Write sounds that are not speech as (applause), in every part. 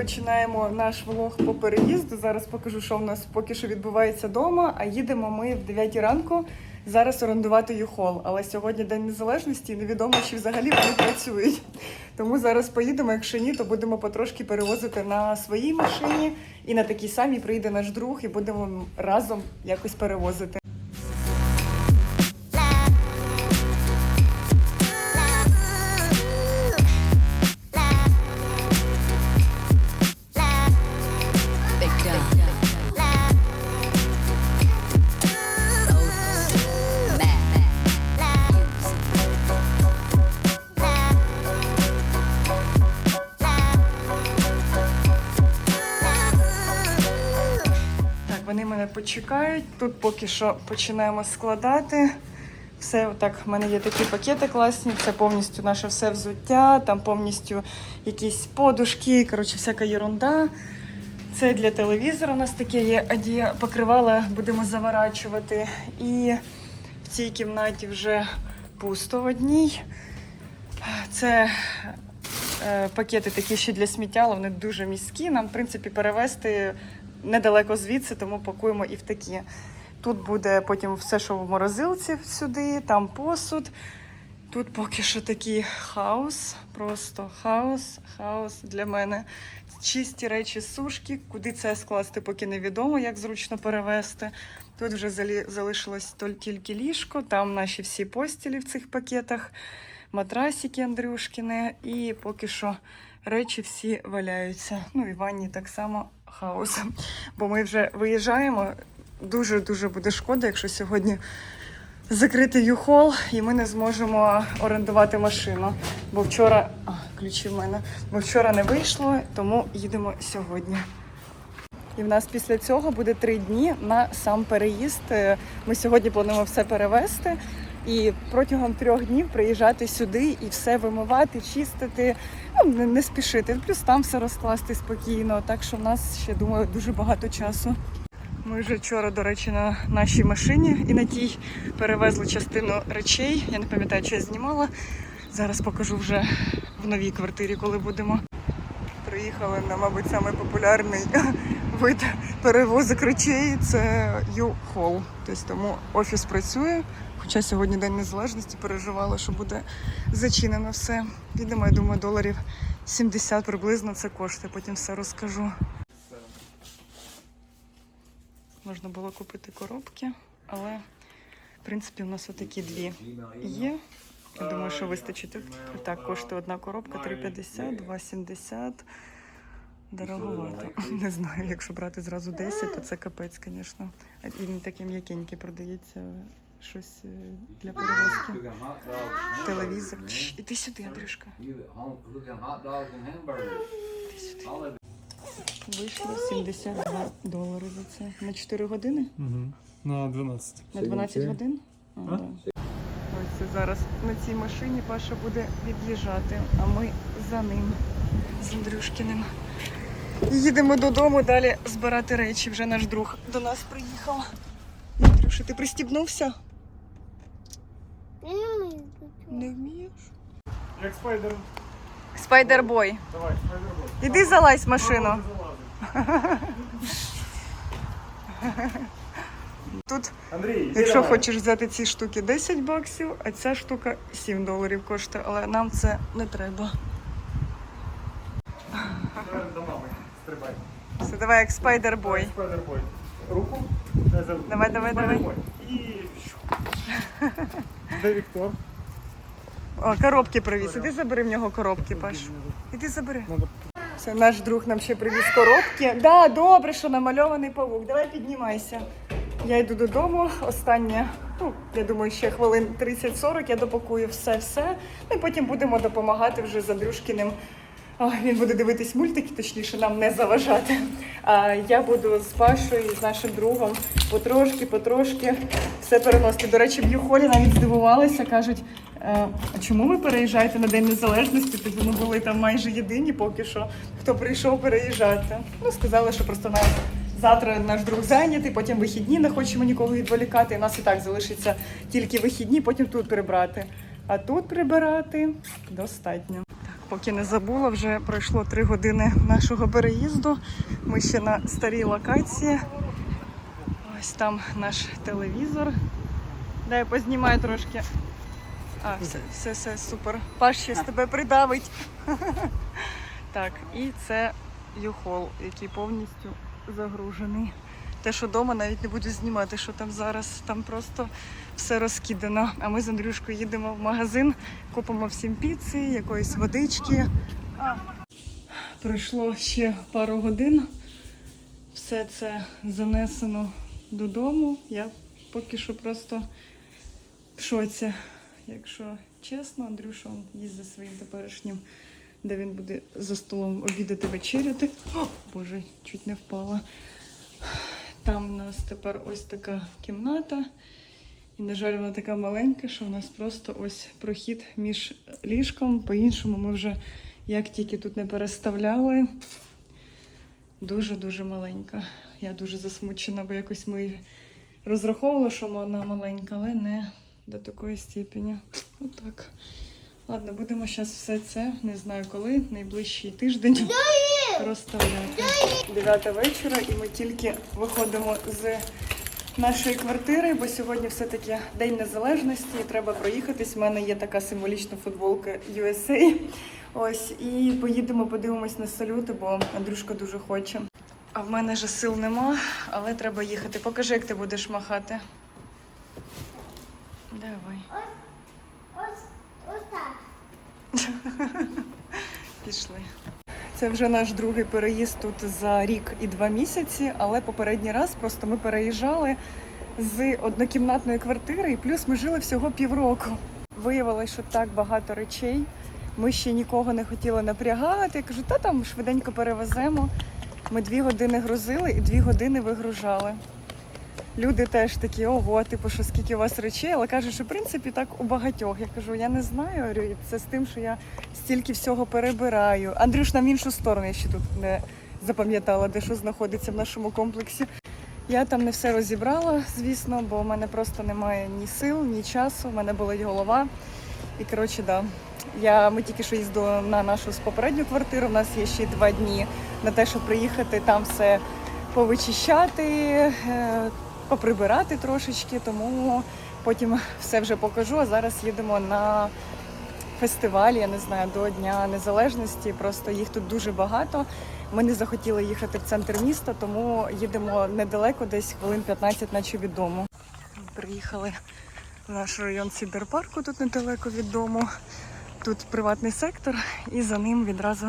починаємо наш влог по переїзду. Зараз покажу, що в нас поки що відбувається вдома. А їдемо ми в 9 ранку зараз орендувати юхол. Але сьогодні День Незалежності і невідомо, чи взагалі вони працюють. Тому зараз поїдемо. Якщо ні, то будемо потрошки перевозити на своїй машині. І на такій самій прийде наш друг, і будемо разом якось перевозити. Вони мене почекають. Тут поки що починаємо складати. Все, так, в мене є такі пакети класні, це повністю наше все взуття, там повністю якісь подушки, коротше, всяка ерунда. Це для телевізора у нас таке є покривала, будемо заворачувати. І в цій кімнаті вже пусто в одній. Це е, пакети такі ще для сміття, але вони дуже міські. Нам, в принципі, перевезти недалеко звідси, тому пакуємо і в такі. Тут буде потім все, що в морозилці сюди, там посуд. Тут поки що такий хаос, просто хаос, хаос для мене. Чисті речі сушки, куди це скласти, поки невідомо, як зручно перевезти. Тут вже залишилось тільки ліжко, там наші всі постілі в цих пакетах, матрасики Андрюшкіни, і поки що речі всі валяються. Ну і ванні так само хаос. Бо ми вже виїжджаємо. Дуже дуже буде шкода, якщо сьогодні закрити юхол, і ми не зможемо орендувати машину. Бо вчора а, ключі в мене, бо вчора не вийшло, тому їдемо сьогодні. І в нас після цього буде три дні на сам переїзд. Е, Ми сьогодні плануємо все перевезти. І протягом трьох днів приїжджати сюди і все вимивати, чистити, ну, не, спішити. Плюс там все розкласти спокійно. Так що в нас ще думаю дуже багато часу. Ми вже вчора, до речі, на нашій машині і на тій перевезли частину речей. Я не пам'ятаю, чи я знімала. Зараз покажу вже в новій квартирі, коли будемо. Приїхали на, мабуть, самий популярний (laughs) вид перевозок речей це U-Haul. Тобто тому офіс працює. Хоча сьогодні День Незалежності переживала, що буде зачинено все. Підемо, я думаю, доларів 70 приблизно це коштує. Потім все розкажу. Можна було купити коробки, але в принципі у нас отакі дві є. Я думаю, що вистачить. Так, коштує одна коробка 3,50, 2,70. Дороговато. Не знаю, якщо брати зразу 10, то це капець, звісно. Він такий м'якенький продається щось е, для перевозки. Телевізор. Іди сюди, Андрюшка. Іди сюди. Вийшло 72 долари за це. На 4 години? Угу. На 12. На 12 годин? А, А? да. Ось це зараз на цій машині Паша буде від'їжджати, а ми за ним, з Андрюшкіним. Їдемо додому далі збирати речі. Вже наш друг до нас приїхав. Андрюша, ти пристібнувся? Не вмієш? Як спайдер. Спайдербой. Давай, спайдербой. Іди залазь в машину. Тут Андрій, Якщо давай. хочеш взяти ці штуки 10 баксів, а ця штука 7 доларів коштує, але нам це не треба. До мами. Стрибай. Все, давай як спайдербой. Спайдербой. Руку. Давай, давай, давай. І... Де Віктор? О, коробки привіз. Іди забери в нього коробки, Паш. Іди забери. Це наш друг нам ще привіз коробки. Да, добре, що намальований павук. Давай піднімайся. Я йду додому. Останнє, ну, я думаю, ще хвилин 30-40 я допакую все-все. Ну і потім будемо допомагати вже з Андрюшкіним. Він буде дивитись мультики, точніше, нам не заважати. А я буду з Пашою і з нашим другом потрошки, потрошки все переносити. До речі, в Юхолі навіть здивувалися, кажуть, «Е, а чому ви переїжджаєте на День Незалежності? Тоді ми були там майже єдині поки що, хто прийшов переїжджати. Ну, сказали, що просто нас завтра наш друг зайнятий, потім вихідні, не хочемо нікого відволікати. І нас і так залишиться тільки вихідні, потім тут прибрати. А тут прибирати достатньо. Поки не забула, вже пройшло три години нашого переїзду. Ми ще на старій локації. Ось там наш телевізор. Дай познімаю трошки. А, все, все, все супер. Паш ще з тебе придавить. Так, і це юхол, який повністю загружений. Те, що вдома навіть не буду знімати, що там зараз, там просто все розкидано. А ми з Андрюшкою їдемо в магазин, купимо всім піци, якоїсь водички. Пройшло ще пару годин. Все це занесено додому. Я поки що просто в шоці. Якщо чесно, Андрюша їсть за своїм теперішнім, де він буде за столом обідати вечеряти. О, Боже, чуть не впала. Там у нас тепер ось така кімната. І, на жаль, вона така маленька, що у нас просто ось прохід між ліжком. По-іншому ми вже як тільки тут не переставляли. Дуже-дуже маленька. Я дуже засмучена, бо якось ми розраховували, що вона маленька, але не до такої степені. Отак. Ладно, будемо зараз все це, не знаю коли, найближчий тиждень розставляти. Дев'ята вечора, і ми тільки виходимо з нашої квартири, бо сьогодні все-таки День Незалежності, і треба проїхатись. У мене є така символічна футболка USA. Ось, і поїдемо, подивимось на салюти, бо Андрюшка дуже хоче. А в мене же сил нема, але треба їхати. Покажи, як ти будеш махати. Давай. Ось, ось так. (laughs) Пішли. Це вже наш другий переїзд тут за рік і два місяці, але попередній раз просто ми переїжджали з однокімнатної квартири, і плюс ми жили всього півроку. Виявилося, що так багато речей. Ми ще нікого не хотіли напрягати. Я кажу, та там швиденько перевеземо. Ми дві години грузили і дві години вигружали. Люди теж такі, ого, типу, що скільки у вас речей, але кажуть, що в принципі так у багатьох. Я кажу, я не знаю, це з тим, що я стільки всього перебираю. Андрюш нам в іншу сторону я ще тут не запам'ятала, де що знаходиться в нашому комплексі. Я там не все розібрала, звісно, бо в мене просто немає ні сил, ні часу, в мене болить голова. І коротше, да. Я, ми тільки що їздили на нашу попередню квартиру. У нас є ще два дні на те, щоб приїхати там все повичищати, е, поприбирати трошечки, тому потім все вже покажу. А зараз їдемо на фестиваль, я не знаю, до Дня Незалежності. Просто їх тут дуже багато. Ми не захотіли їхати в центр міста, тому їдемо недалеко, десь хвилин 15, наче від дому. Приїхали в наш район Сіберпарку, тут недалеко від дому. Тут приватний сектор, і за ним відразу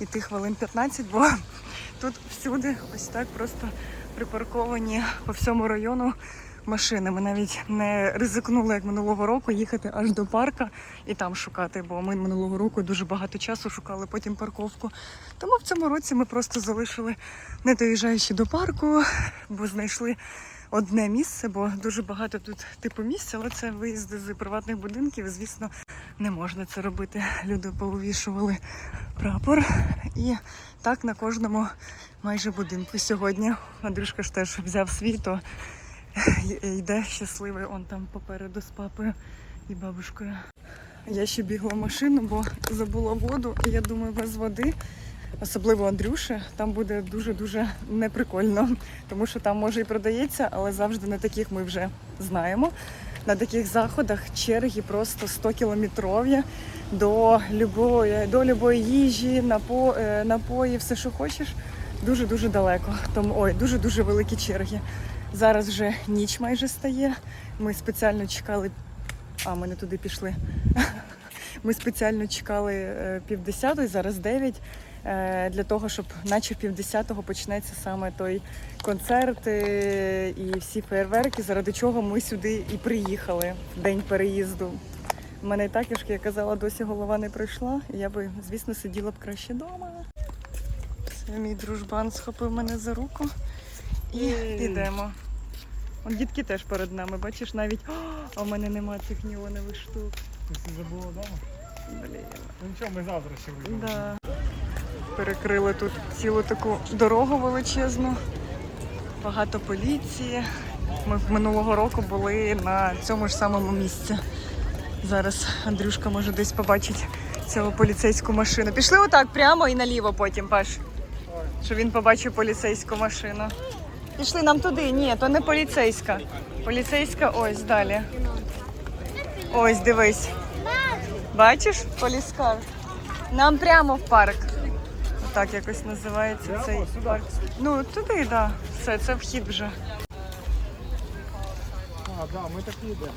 йти хвилин 15, бо тут всюди ось так просто припарковані по всьому району машини. Ми навіть не ризикнули, як минулого року, їхати аж до парка і там шукати, бо ми минулого року дуже багато часу шукали потім парковку. Тому в цьому році ми просто залишили, не доїжджаючи до парку, бо знайшли одне місце, бо дуже багато тут типу місця, але це виїзди з приватних будинків. Звісно, не можна це робити. Люди повивішували прапор. І так на кожному майже будинку сьогодні. Андрюшка ж теж взяв свій, то йде щасливий он там попереду з папою і бабушкою. Я ще бігла в машину, бо забула воду, і я думаю, без води, особливо Андрюше, там буде дуже-дуже неприкольно, тому що там може і продається, але завжди на таких ми вже знаємо. На таких заходах черги просто 100 кілометрові до любої, до любої їжі, напо, е, напої, все, що хочеш, дуже-дуже далеко. Тому ой, дуже-дуже великі черги. Зараз вже ніч майже стає. Ми спеціально чекали. А, ми не туди пішли. (laughs) Ми спеціально чекали е, півдесятої, зараз дев'ять, для того, щоб наче півдесятого почнеться саме той концерт е, і всі фейерверки, заради чого ми сюди і приїхали в день переїзду. У мене і так, як я казала, досі голова не прийшла. Я би, звісно, сиділа б краще вдома. Це мій дружбан схопив мене за руку і йдемо. От дітки теж перед нами, бачиш, навіть а в мене нема цих неонових штук. Ти забула вдома? Блін. Ну нічого, ми завтра ще вийдемо. Да. Перекрили тут цілу таку дорогу величезну, багато поліції. Ми минулого року були на цьому ж самому місці. Зараз Андрюшка може десь побачить цього поліцейську машину. Пішли отак прямо і наліво потім, Паш. Щоб він побачив поліцейську машину. Пішли нам туди. Ні, то не поліцейська. Поліцейська ось далі. Ось, дивись. Бачиш поліскар? Нам прямо в парк. Отак якось називається цей парк. Ну, туди, так. Да. Все, це вхід вже. А, да, ми так йдемо.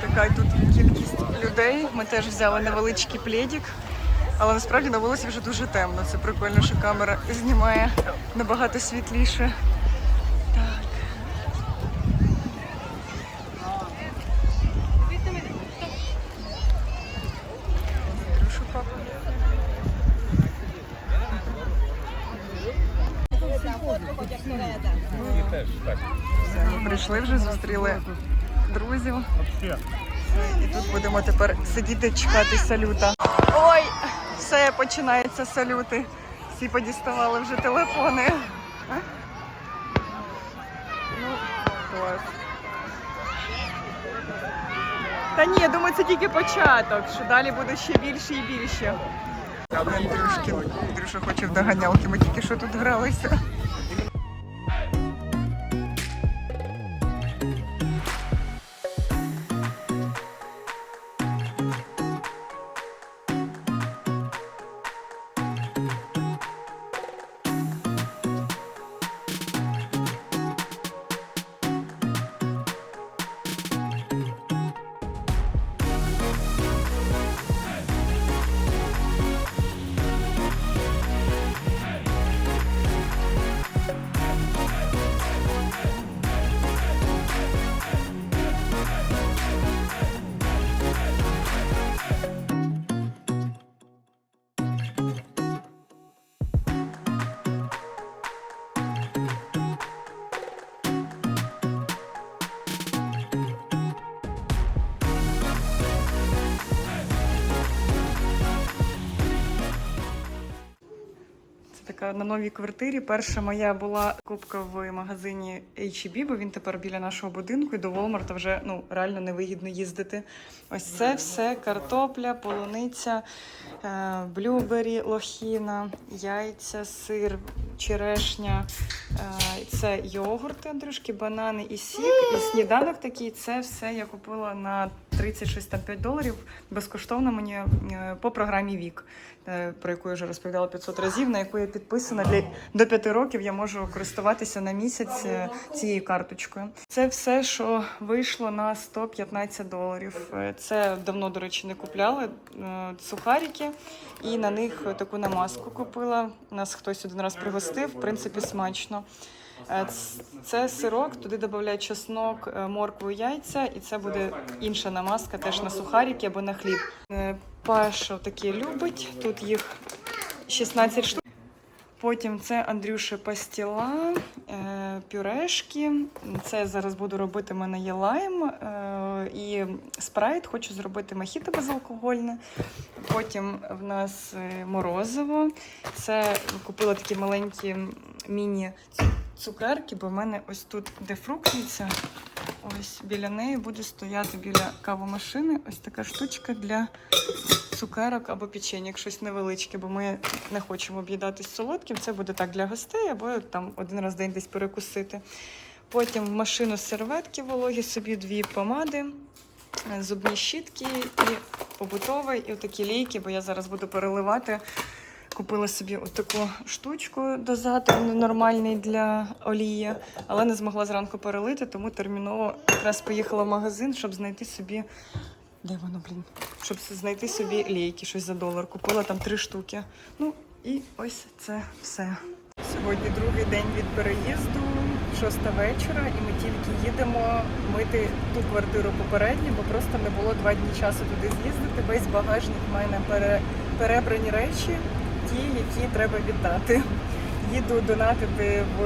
Така тут кількість людей. Ми теж взяли невеличкий пледик. Але насправді на вулиці вже дуже темно. Це прикольно, що камера знімає набагато світліше. Все, ми прийшли вже, зустріли друзів. І тут будемо тепер сидіти чекати салюта. Ой, все починається салюти. Всі подіставали вже телефони. А? Ну, клас. Та ні, я думаю, це тільки початок, що далі буде ще більше і більше. Андрюшки, Андрюша хоче в доганялки, ми тільки що тут гралися. Така на новій квартирі. Перша моя була купка в магазині H&B, бо він тепер біля нашого будинку, і до Walmart вже ну реально невигідно їздити. Ось це все картопля, полуниця, е, блюбері, лохіна, яйця, сир, черешня. Е, Це йогурти, Андрюшки, банани і сік. І сніданок такий. Це все я купила на 36-5 доларів безкоштовно мені е, по програмі Вік, про яку я вже розповідала 500 разів, на яку я підписана для до 5 років. Я можу користуватися на місяць е, цією карточкою. Це все, що вийшло на 115 доларів. Е, Це давно, до речі, не купляли. Е, Сухарики, і на них таку намазку купила. Нас хтось один раз пригостив, в принципі, смачно. Е, Це сирок, туди додають чеснок, е, моркву, яйця, і це буде інша намазка, теж на сухарики або на хліб. Е, Паша такі любить, тут їх 16 штук. Потім це Андрюше пастіла, пюрешки. Це зараз буду робити. Мене є лайм і спрайт. Хочу зробити мохіто безалкогольне. Потім в нас морозиво. Це купила такі маленькі міні цукерки, бо в мене ось тут, де ось біля неї буде стояти біля кавомашини ось така штучка для цукерок або печеньок, щось невеличке, бо ми не хочемо об'їдатись солодким. Це буде так для гостей, або там один раз в день десь перекусити. Потім в машину серветки вологі, собі дві помади, зубні щітки і побутовий, і отакі лейки, бо я зараз буду переливати. Купила собі отаку штучку дозатор нормальний для олії, але не змогла зранку перелити, тому терміново якраз поїхала в магазин, щоб знайти собі. Де воно, блін? Щоб знайти собі лейки, щось за долар. Купила там три штуки. Ну і ось це все. Сьогодні другий день від переїзду, шоста вечора, і ми тільки їдемо мити ту квартиру попередню, бо просто не було два дні часу туди з'їздити. Весь багажник в мене пере, перебрані речі, ті, які треба віддати. Їду донатити в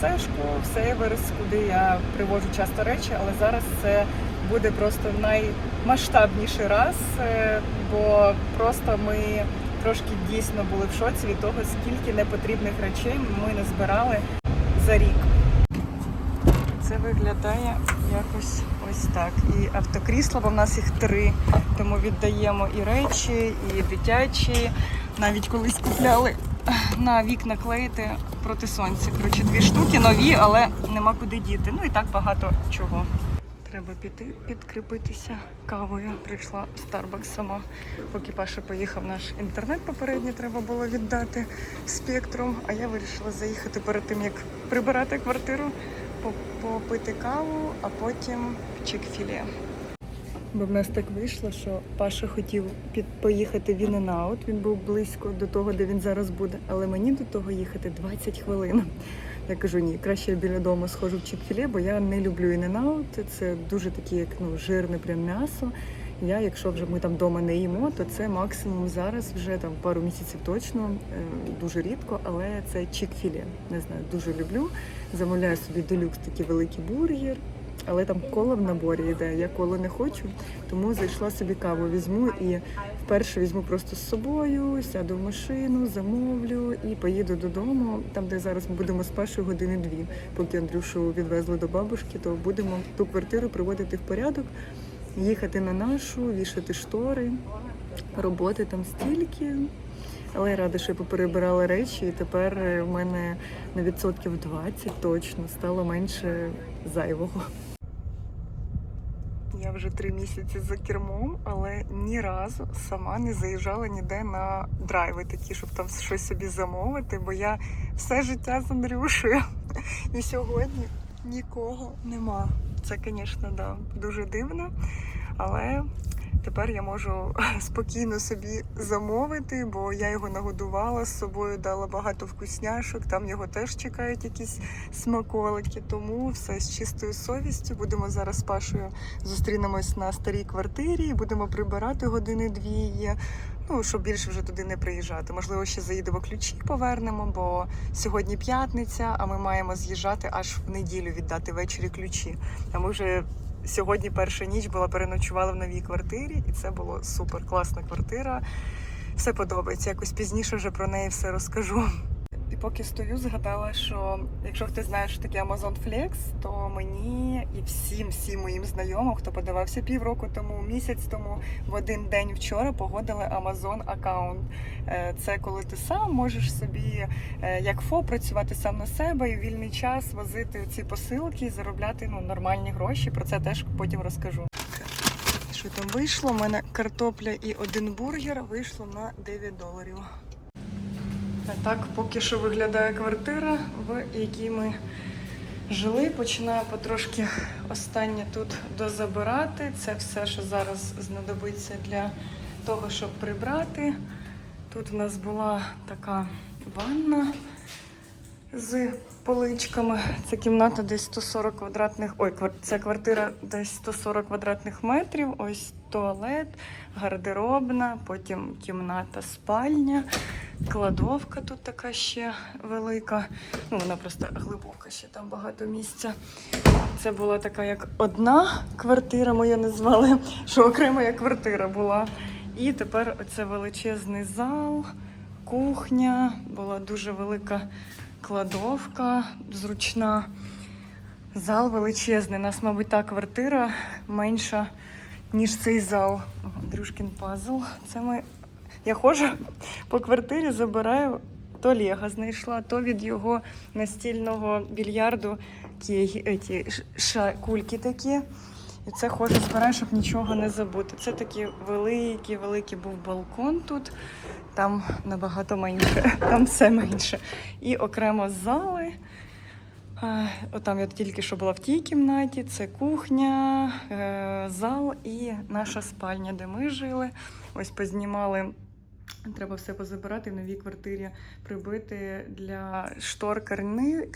Сешку, в Сейверс, куди я привожу часто речі, але зараз це буде просто наймасштабніший раз, е, бо просто ми трошки дійсно були в шоці від того, скільки непотрібних речей ми не збирали за рік. це виглядає якось ось так. І автокрісла, бо в нас їх три, тому віддаємо і речі, і дитячі. Навіть колись купляли на вікна клеїти проти сонця. Коротше, дві штуки нові, але нема куди діти. Ну і так багато чого. Треба піти підкріпитися кавою. Прийшла Starbucks сама. Поки Паша поїхав наш інтернет попередній, треба було віддати спектрум. А я вирішила заїхати перед тим, як прибирати квартиру, попити каву, а потім чик-філе. Бо в нас так вийшло, що Паша хотів під поїхати в In-N-Out. Він був близько до того, де він зараз буде. Але мені до того їхати 20 хвилин. Я кажу, ні, краще я біля дому схожу в чик-філе, бо я не люблю In-N-Out. Це дуже таке, як ну, жирне прям м'ясо. Я, якщо вже ми там вдома не їмо, то це максимум зараз вже там пару місяців точно, е, дуже рідко, але це чик-філе. Не знаю, дуже люблю. Замовляю собі делюкс такий великий бургер. Але там кола в наборі йде, я коло не хочу, тому зайшла собі каву візьму і вперше візьму просто з собою, сяду в машину, замовлю і поїду додому, там, де зараз ми будемо з першої години дві. Поки Андрюшу відвезли до бабушки, то будемо ту квартиру приводити в порядок, їхати на нашу, вішати штори, роботи там стільки. Але я рада, що я поперебирала речі, і тепер е, в мене на відсотків 20 точно стало менше зайвого. Я вже три місяці за кермом, але ні разу сама не заїжджала ніде на драйви такі, щоб там щось собі замовити, бо я все життя з Андрюшею. І сьогодні нікого нема. Це, звісно, да, дуже дивно. Але тепер я можу (laughs) спокійно собі замовити, бо я його нагодувала з собою, дала багато вкусняшок. Там його теж чекають якісь смаколики. Тому все з чистою совістю. Будемо зараз з Пашою зустрінемось на старій квартирі будемо прибирати години-дві її. Ну, щоб більше вже туди не приїжджати. Можливо, ще заїдемо ключі, повернемо, бо сьогодні п'ятниця, а ми маємо з'їжджати аж в неділю віддати ввечері ключі. А ми вже сьогодні перша ніч була переночувала в новій квартирі, і це було супер класна квартира. Все подобається. Якось пізніше вже про неї все розкажу. Поки стою, згадала, що якщо хтось знає, що таке Amazon Flex, то мені і всім всім моїм знайомим, хто подавався півроку тому, місяць тому, в один день вчора погодили Amazon аккаунт. Е, Це коли ти сам можеш собі е, як ФО працювати сам на себе і в вільний час возити ці посилки і заробляти ну, нормальні гроші. Про це теж потім розкажу. Що там вийшло? У мене картопля і один бургер вийшло на 9 доларів. Так поки що виглядає квартира, в якій ми жили. Починаю потрошки останнє тут дозабирати. Це все, що зараз знадобиться для того, щоб прибрати. Тут в нас була така ванна з поличками. Це кімната десь 140 квадратних. Ой, це квартира десь 140 квадратних метрів. Ось туалет, гардеробна, потім кімната, спальня, кладовка тут така ще велика. Ну, вона просто глибока, ще там багато місця. Це була така як одна квартира, моя назвали, (laughs) що окрема як квартира була. І тепер оце величезний зал, кухня, була дуже велика кладовка, зручна. Зал величезний. У нас, мабуть, та квартира менша, ніж цей зал. Андрюшкін пазл. Це ми. Я ходжу по квартирі, забираю. То Лего знайшла, то від його настільного більярду ша, кульки такі. І це ходжу, збираю, щоб нічого не забути. Це такий великий, великий був балкон тут. Там набагато менше, там все менше. І окремо зали. Отам я тільки що була в тій кімнаті, це кухня, е, зал і наша спальня, де ми жили. Ось познімали. Треба все позабирати в новій квартирі, прибити для штор карни,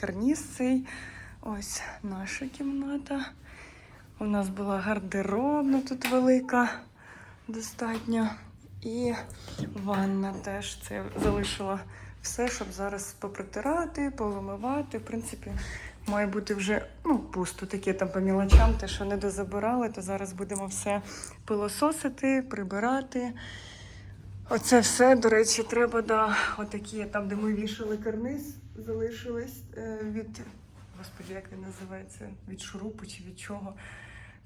цей. Ось наша кімната. У нас була гардеробна тут велика, достатньо. І ванна теж це залишила все, щоб зараз попритирати, повимивати. В принципі, має бути вже ну, пусто таке там по мілочам, те, що не дозабирали, то зараз будемо все пилососити, прибирати. Оце все, до речі, треба, да, отакі, там, де ми вішали карниз, залишились е, від. господи, як він називається? Від шурупу чи від чого.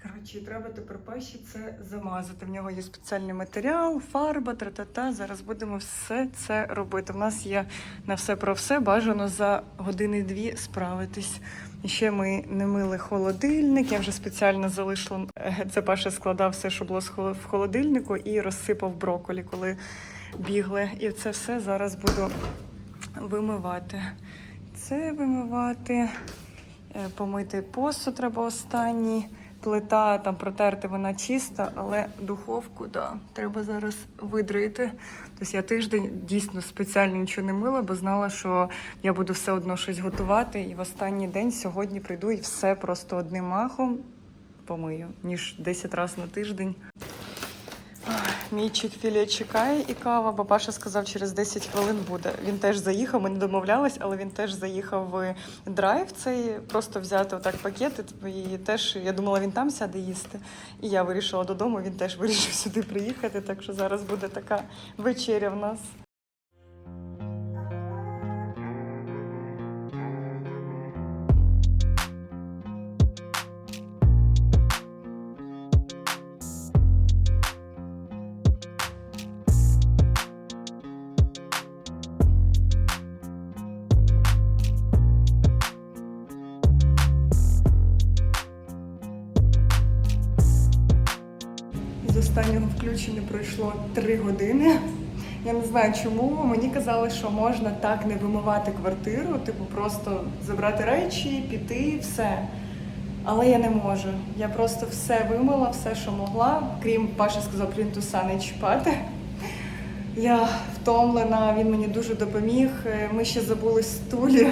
Коротше, треба тепер пащі це замазати. В нього є спеціальний матеріал, фарба, тра-та-та. Зараз будемо все це робити. В нас є на все про все бажано за години-дві справитись. Ще ми не мили холодильник. Я вже спеціально залишила е, це Паша складав все, що було в холодильнику, і розсипав броколі, коли бігли. І це все зараз буду вимивати. Це вимивати, е, помити посуд треба останній. Плита там протерти вона чиста, але духовку да, треба зараз видрити. Тобто я тиждень дійсно спеціально нічого не мила, бо знала, що я буду все одно щось готувати. І в останній день сьогодні прийду і все просто одним махом помию, ніж 10 разів на тиждень. Ах, Мій чик-філе чекає і кава, Бабаша сказав, через 10 хвилин буде. Він теж заїхав, ми не домовлялись, але він теж заїхав в драйв цей, просто взяти отак пакети. І теж я думала, він там сяде їсти. І я вирішила додому, він теж вирішив сюди приїхати. Так що зараз буде така вечеря в нас. Пройшло 3 години. Я не знаю чому. Мені казали, що можна так не вимивати квартиру, типу просто забрати речі, піти, і все. Але я не можу. Я просто все вимила, все, що могла, крім Паша сказав плінтуса не чіпати. Я втомлена, він мені дуже допоміг. Е, Ми ще забули стулі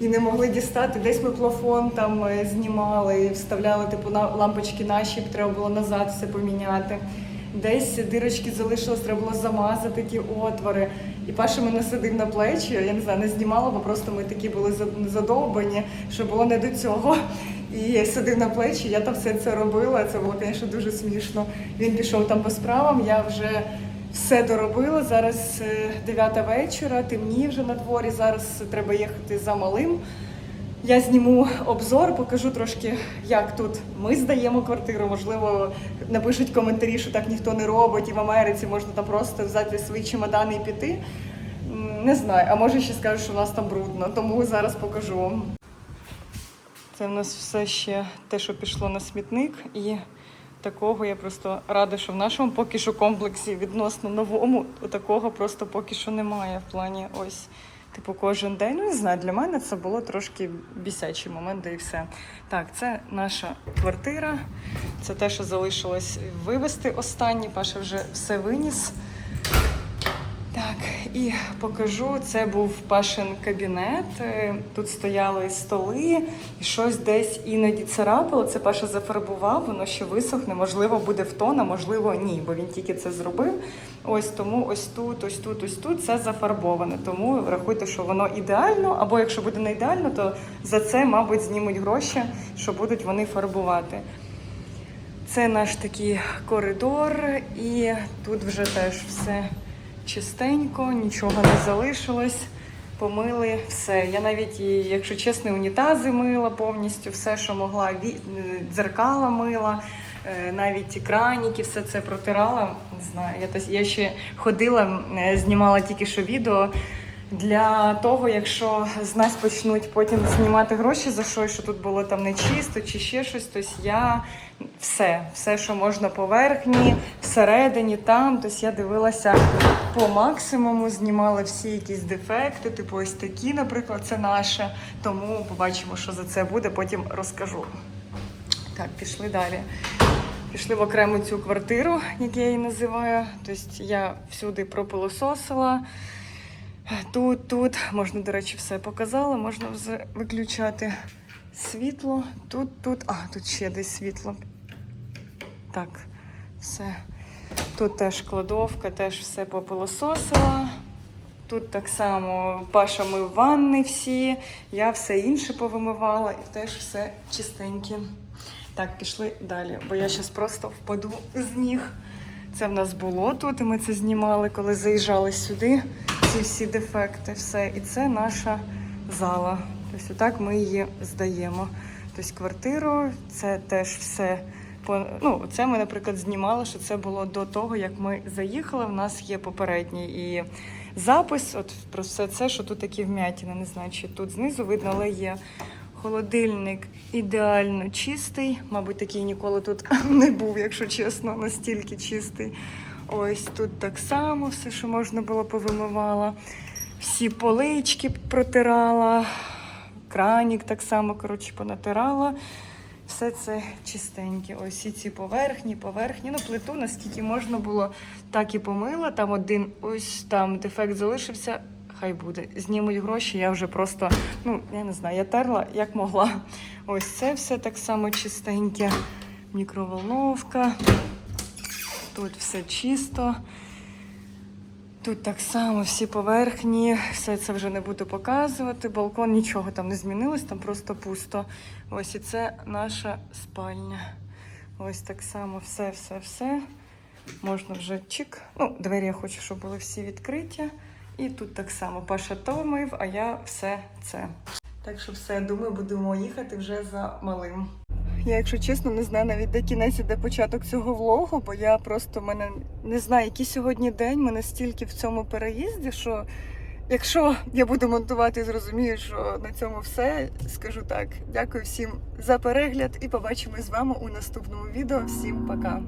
і не могли дістати. Десь ми плафон там е, знімали, вставляли типу лампочки наші, треба було назад все поміняти. Десь дирочки залишилось, треба було замазати ті отвори. І Паша мене сидив на плечі, я не знаю, не знімала, бо просто ми такі були за- задовбані, що було не до цього. І сидив на плечі, я там все це робила. Це було, звісно, дуже смішно. Він пішов там по справам, я вже все доробила. Зараз 9 вечора, темніє вже на дворі. Зараз треба їхати за малим. Я зніму обзор, покажу трошки, як тут ми здаємо квартиру. Можливо, напишуть коментарі, що так ніхто не робить, і в Америці можна там просто взяти свої чемодани і піти. Не знаю, а може ще скажуть, що у нас там брудно, тому зараз покажу. Це в нас все ще те, що пішло на смітник, і такого я просто рада, що в нашому поки що комплексі відносно новому такого просто поки що немає в плані ось. Типу, кожен день, ну не знаю, для мене це було трошки бісячий момент, да і все. Так, це наша квартира. Це те, що залишилось вивезти останнє. Паша вже все виніс. Так, і покажу. Це був Пашин кабінет. Е, Тут стояли столи, і щось десь іноді царапало. Це Паша зафарбував, воно ще висохне. Можливо, буде в тон, а можливо, ні, бо він тільки це зробив. Ось тому ось тут, ось тут, ось тут це зафарбоване. Тому рахуйте, що воно ідеально. Або якщо буде не ідеально, то за це, мабуть, знімуть гроші, що будуть вони фарбувати. Це наш такий коридор, і тут вже теж все чистенько, нічого не залишилось. Помили все. Я навіть, якщо чесно, унітази мила повністю, все, що могла, е, дзеркала мила, е, навіть краніки, все це протирала. Не знаю, я, я ще ходила, е, знімала тільки що відео. Для того, якщо з нас почнуть потім знімати гроші за щось, що тут було там нечисто чи ще щось, то я все, все, що можна поверхні, всередині, там. Тобто я дивилася по максимуму, знімала всі якісь дефекти, типу ось такі, наприклад, це наше. Тому побачимо, що за це буде, потім розкажу. Так, пішли далі. Пішли в окрему цю квартиру, як я її називаю. Тобто я всюди пропилососила. Тут, тут, можна, до речі, все показала, можна виключати світло. Тут, тут, а, тут ще десь світло. Так, все. Тут теж кладовка, теж все попилососила. Тут так само Паша мив ванни всі, я все інше повимивала і теж все чистеньке. Так, пішли далі, бо я зараз просто впаду з ніг. Це в нас було тут, і ми це знімали, коли заїжджали сюди. Ці всі дефекти, все. І це наша зала. Ось отак ми її здаємо. Тобто квартиру, це теж все. Ну, це ми, наприклад, знімали, що це було до того, як ми заїхали. У нас є попередній і запис. От про все це, що тут такі вмятіни. Не знаю, чи тут знизу видно, але є. Холодильник ідеально чистий. Мабуть, такий ніколи тут (laughs) не був, якщо чесно, настільки чистий. Ось тут так само все, що можна було, повимивала. Всі полички протирала, кранік так само, коротше, понатирала. Все це чистеньке. Ось і ці поверхні, поверхні. Ну, плиту, наскільки можна було, так і помила. Там один ось там дефект залишився. Хай буде. Знімуть гроші, я вже просто, ну, я не знаю, я терла як могла. Ось це все так само чистеньке. Мікроволновка. Тут все чисто. Тут так само всі поверхні, все це вже не буду показувати. Балкон нічого там не змінилось, там просто пусто. Ось і це наша спальня. Ось так само все, все, все. Можна вже чик. Ну, двері я хочу, щоб були всі відкриті. І тут так само Паша то мив, а я все це. Так що все, думаю, будемо їхати вже за малим. Я, якщо чесно, не знаю навіть де кінець іде початок цього влогу, бо я просто мене не знаю, який сьогодні день. Мене стільки в цьому переїзді, що якщо я буду монтувати зрозумію, що на цьому все, скажу так. Дякую всім за перегляд і побачимось з вами у наступному відео. Всім пока!